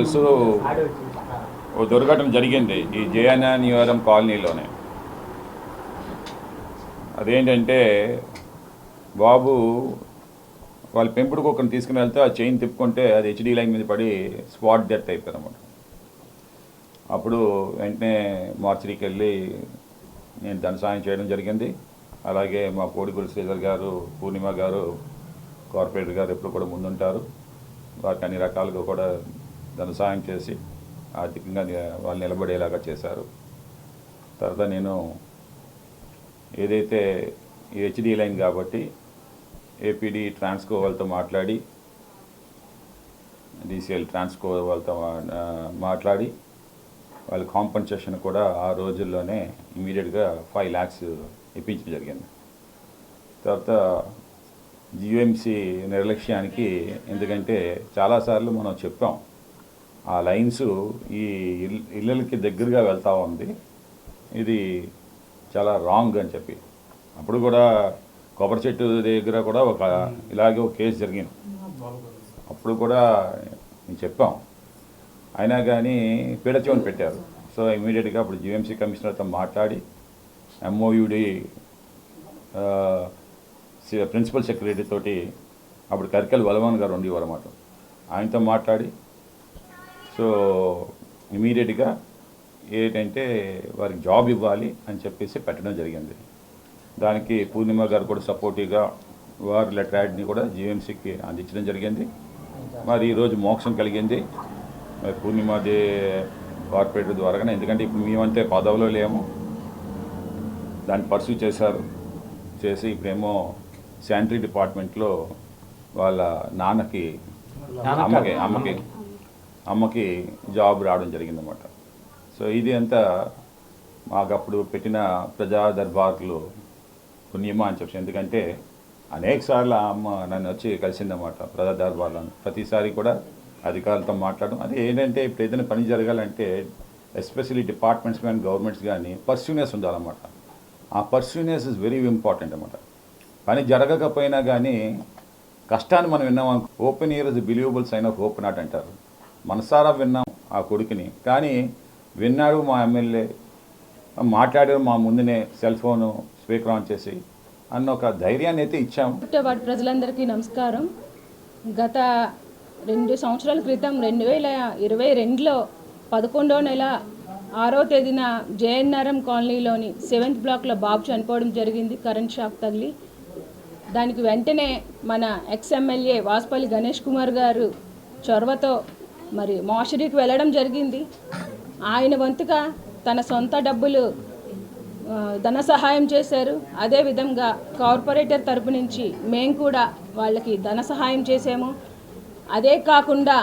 తెలుసు. ఓ దుర్ఘటన జరిగింది ఈ జయనానివరం కాలనీలోనే. అదేంటంటే బాబు వాళ్ళ పెంపుడు కుక్కను తీసుకుని వెళ్తే ఆ చైన్ తిప్పుకుంటే అది హెచ్డీ లైన్ మీద పడి స్పాట్ డెత్ అయిపోయింది అనమాట అప్పుడు వెంటనే మార్చరీకి వెళ్ళి నేను ధన సాయం చేయడం జరిగింది. అలాగే మా కోడిగురు శ్రీధర్ గారు పూర్ణిమ గారు కార్పొరేటర్ గారు ఎప్పుడు కూడా ముందుంటారు. వారికి అన్ని రకాలుగా కూడా ధన సాయం చేసి ఆర్థికంగా వాళ్ళు నిలబడేలాగా చేశారు. తర్వాత నేను ఏదైతే హెచ్డి లైన్ కాబట్టి ఏపీడీ ట్రాన్స్కో వాళ్ళతో మాట్లాడి డీసీఎల్ ట్రాన్స్కో వాళ్ళతో మాట్లాడి వాళ్ళ కాంపన్సేషన్ కూడా ఆ రోజుల్లోనే ఇమీడియట్గా ఫైవ్ ల్యాక్స్ ఇప్పించడం జరిగింది. తర్వాత జిఎంసి నిర్లక్ష్యానికి ఎందుకంటే చాలాసార్లు మనం చెప్పాం ఆ లైన్స్ ఈ ఇల్- ఇళ్ళకి దగ్గరగా వెళ్తూ ఉంది. ఇది చాలా రాంగ్ అని చెప్పి. అప్పుడు కూడా కొబ్బరి చెట్టు దగ్గర కూడా ఒక ఇలాగే ఒక కేసు జరిగింది. అప్పుడు కూడా చెప్పాం. అయినా కానీ పీడచోని పెట్టారు. సో ఇమీడియట్గా అప్పుడు జిఎంసీ కమిషనర్తో మాట్లాడి ఎంఓయుడి ప్రిన్సిపల్ సెక్రటరీ తోటి అప్పుడు కరికల్ వలవన్ గారు ఉండేవారు అన్నమాట. ఆయనతో మాట్లాడి సో ఇమీడియట్గా ఏంటంటే వారికి జాబ్ ఇవ్వాలి అని చెప్పేసి పెట్టడం జరిగింది. దానికి పూర్ణిమ గారు కూడా సపోర్టివ్గా వారి లెటర్ యాడ్ని కూడా జిఎంసీకి అందించడం జరిగింది. మరి ఈరోజు మోక్షం కలిగింది. మరి పూర్ణిమాది కార్పొరేటర్ ద్వారాగానే ఎందుకంటే ఇప్పుడు మేమంతే పదవిలో లేము. దాన్ని పర్సూ చేశారు. చేసి ఇప్పుడేమో శానిటరీ డిపార్ట్మెంట్లో వాళ్ళ నాన్నకి అమ్మకి అమ్మకి అమ్మకి జాబ్ రావడం జరిగిందన్నమాట. సో ఇది అంతా మాకు అప్పుడు పెట్టిన ప్రజా దర్బార్లు పుణ్యమా అని చెప్పి ఎందుకంటే అనేక సార్లు ఆ అమ్మ నన్ను వచ్చి కలిసిందన్నమాట ప్రజా దర్బార్లో. ప్రతిసారి కూడా అధికారులతో మాట్లాడడం. అది ఏంటంటే ఇప్పుడు ఏదైనా పని జరగాలంటే ఎస్పెషలీ డిపార్ట్మెంట్స్ కానీ గవర్నమెంట్స్ కానీ పర్సూనెస్ ఉండాలన్నమాట. ఆ పర్సూనెస్ ఇస్ వెరీ ఇంపార్టెంట్ అనమాట పని జరగకపోయినా కానీ కష్టాన్ని మనం విన్నాం open ear is believable sign of open not అంటారు. మనసారా విన్నాం ఆ కొడుకుని. కానీ విన్నాడు మా ఎమ్మెల్యే. మాట్లాడారు మా ముందునే సెల్ ఫోను స్పీకర్ ఆన్ చేసి అన్న ఒక ధైర్యాన్ని అయితే ఇచ్చాము వాటి ప్రజలందరికీ నమస్కారం. గత రెండు సంవత్సరాల క్రితం రెండు వేల ఇరవై రెండులో పదకొండో నెల ఆరో తేదీన జేఎన్ఆర్ఎం కాలనీలోని సెవెంత్ బ్లాక్లో బాబు చనిపోవడం జరిగింది కరెంట్ షాక్ తగిలి. దానికి వెంటనే మన ఎక్స్ ఎమ్మెల్యే వాసుపల్లి గణేష్ కుమార్ గారు చొరవతో మరి మోషరీకి వెళ్ళడం జరిగింది. ఆయన వంతుగా తన సొంత డబ్బులు ధన సహాయం చేశారు. అదేవిధంగా కార్పొరేటర్ తరపు నుంచి మేము కూడా వాళ్ళకి ధన సహాయం చేసాము అదే కాకుండా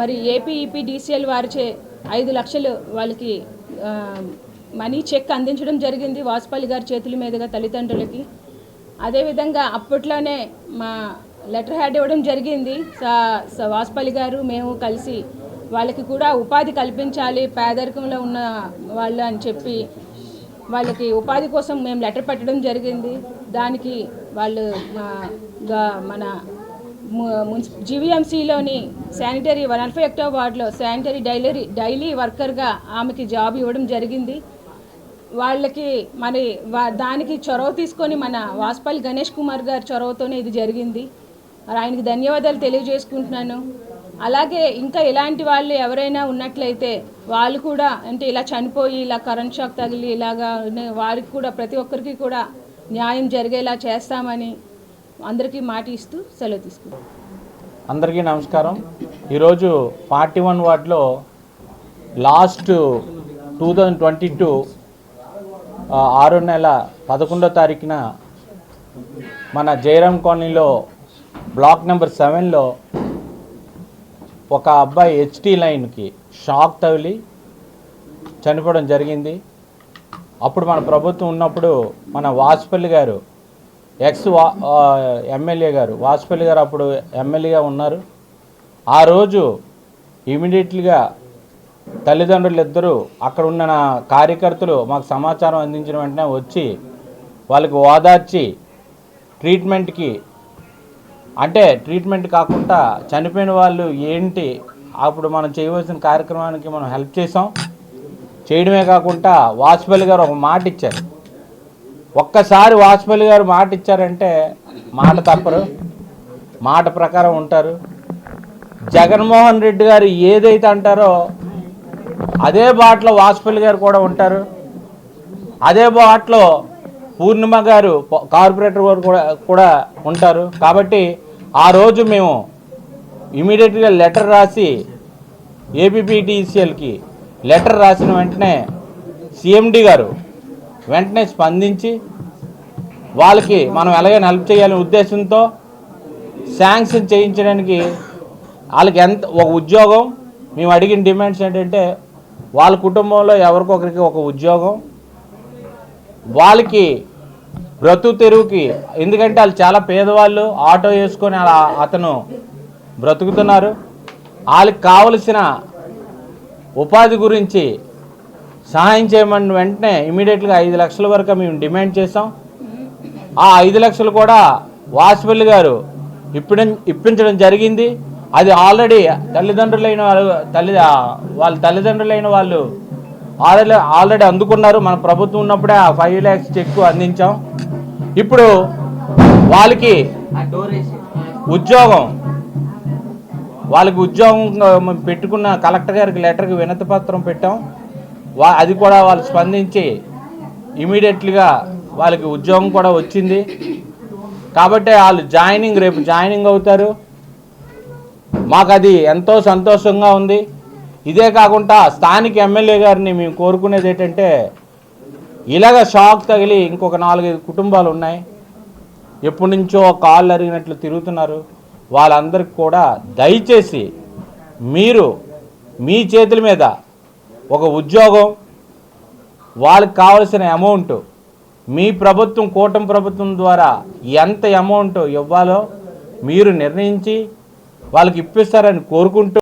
మరి ఏపీఈపీ డీసీఎల్ వారిచే ఐదు లక్షలు వాళ్ళకి మనీ చెక్ అందించడం జరిగింది వాసుపల్లి గారి చేతుల మీదుగా తల్లిదండ్రులకి. అదేవిధంగా అప్పట్లోనే మా లెటర్ హ్యాడ్ ఇవ్వడం జరిగింది. వాసుపల్లి గారు మేము కలిసి వాళ్ళకి కూడా ఉపాధి కల్పించాలి పేదరికంలో ఉన్న వాళ్ళు అని చెప్పి వాళ్ళకి ఉపాధి కోసం మేము లెటర్ పెట్టడం జరిగింది. దానికి వాళ్ళు మన గా- మన జీవీఎంసీలోని శానిటరీ నలభై ఒకటో వార్డులో శానిటరీ డైలరీ డైలీ వర్కర్గా ఆమెకి జాబ్ ఇవ్వడం జరిగింది. వాళ్ళకి మరి వా- దానికి చొరవ తీసుకొని మన వాసుపల్లి గణేష్ కుమార్ గారి చొరవతోనే ఇది జరిగింది. మరి ఆయనకి ధన్యవాదాలు తెలియజేసుకుంటున్నాను. అలాగే ఇంకా ఇలాంటి వాళ్ళు ఎవరైనా ఉన్నట్లయితే వాళ్ళు కూడా అంటే ఇలా చనిపోయి ఇలా కరెంట్ షాక్ తగిలి ఇలాగా వారికి కూడా ప్రతి ఒక్కరికి కూడా న్యాయం జరిగేలా చేస్తామని అందరికీ మాట ఇస్తూ సెలవు తీసుకుంటాం అందరికీ నమస్కారం. ఈరోజు ఫార్టీ వన్ వార్డులో last two thousand twenty two ఆరో నెల పదకొండో తారీఖున మన జయరామ్ కాలనీలో బ్లాక్ నెంబర్ సెవెన్లో ఒక అబ్బాయి హెచ్టీ లైన్కి షాక్ తగిలి చనిపోవడం జరిగింది. అప్పుడు మన ప్రభుత్వం ఉన్నప్పుడు మన వాజ్పల్లి గారు ఎక్స్ వా ఎమ్మెల్యే గారు వాజ్పల్లి గారు అప్పుడు ఎమ్మెల్యేగా ఉన్నారు. ఆ రోజు ఇమీడియట్లీగా తల్లిదండ్రులు ఇద్దరు అక్కడ ఉన్న నా కార్యకర్తలు మాకు సమాచారం అందించిన వెంటనే వచ్చి వాళ్ళకి ఓదార్చి ట్రీట్మెంట్కి అంటే ట్రీట్మెంట్ కాకుండా చనిపోయిన వాళ్ళు ఏంటి? అప్పుడు మనం చేయవలసిన కార్యక్రమానికి మనం హెల్ప్ చేసాం చేయడమే కాకుండా వాజ్పేయి గారు ఒక మాట ఇచ్చారు. ఒక్కసారి వాజ్పేయి గారు మాట ఇచ్చారంటే మాట తప్పరు. మాట ప్రకారం ఉంటారు. జగన్మోహన్ రెడ్డి గారు ఏదైతే అంటారో అదే బాటలో వాజ్పేయి గారు కూడా ఉంటారు. అదే బాటలో పూర్ణిమ గారు కార్పొరేటర్ గారు కూడా కూడా ఉంటారు. కాబట్టి ఆ రోజు మేము ఇమీడియట్గా లెటర్ రాసి ఏపీపీటీసీఎల్కి లెటర్ రాసిన వెంటనే సిఎండి గారు వెంటనే స్పందించి వాళ్ళకి మనం ఎలాగైనా హెల్ప్ చేయాలనే ఉద్దేశంతో శాంక్షన్ చేయించడానికి వాళ్ళకి ఎంత ఒక ఉద్యోగం మేము అడిగిన డిమాండ్స్ ఏంటంటే వాళ్ళ కుటుంబంలో ఎవరికొకరికి ఒక ఉద్యోగం వాళ్ళకి బ్రతు తెరువుకి. ఎందుకంటే వాళ్ళు చాలా పేదవాళ్ళు ఆటో వేసుకొని అలా అతను బ్రతుకుతున్నారు. వాళ్ళకి కావలసిన ఉపాధి గురించి సహాయం చేయమని వెంటనే ఇమీడియట్గా ఐదు లక్షల వరకు మేము డిమాండ్ చేసాం ఆ ఐదు లక్షలు కూడా వాసుపల్లి గారు ఇప్పడం ఇప్పించడం జరిగింది. అది ఆల్రెడీ తల్లిదండ్రులైన వాళ్ళు తల్లి వాళ్ళ తల్లిదండ్రులైన వాళ్ళు ఆల్రెడీ ఆల్రెడీ అందుకున్నారు. మన ప్రభుత్వం ఉన్నప్పుడే ఆ ఫైవ్ ల్యాక్స్ చెక్ అందించాం. ఇప్పుడు వాళ్ళకి ఉద్యోగం వాళ్ళకి ఉద్యోగం పెట్టుకున్న కలెక్టర్ గారికి లెటర్కి వినతి పత్రం పెట్టాం. వా అది కూడా వాళ్ళు స్పందించి ఇమీడియట్లీగా వాళ్ళకి ఉద్యోగం కూడా వచ్చింది. కాబట్టి వాళ్ళు జాయినింగ్ రేపు జాయినింగ్ అవుతారు. మాకు అది ఎంతో సంతోషంగా ఉంది. ఇదే కాకుండా స్థానిక ఎమ్మెల్యే గారిని మేము కోరుకునేది ఏంటంటే ఇలాగ షాక్ తగిలి ఇంకొక నాలుగైదు కుటుంబాలు ఉన్నాయి. ఎప్పటి నుంచో కాళ్ళు అరిగినట్లు తిరుగుతున్నారు. వాళ్ళందరికీ కూడా దయచేసి మీరు మీ చేతుల మీద ఒక ఉద్యోగం వాళ్ళకి కావలసిన అమౌంట్ మీ ప్రభుత్వం కూటమి ప్రభుత్వం ద్వారా ఎంత అమౌంట్ ఇవ్వాలో మీరు నిర్ణయించి వాళ్ళకి ఇప్పిస్తారని కోరుకుంటూ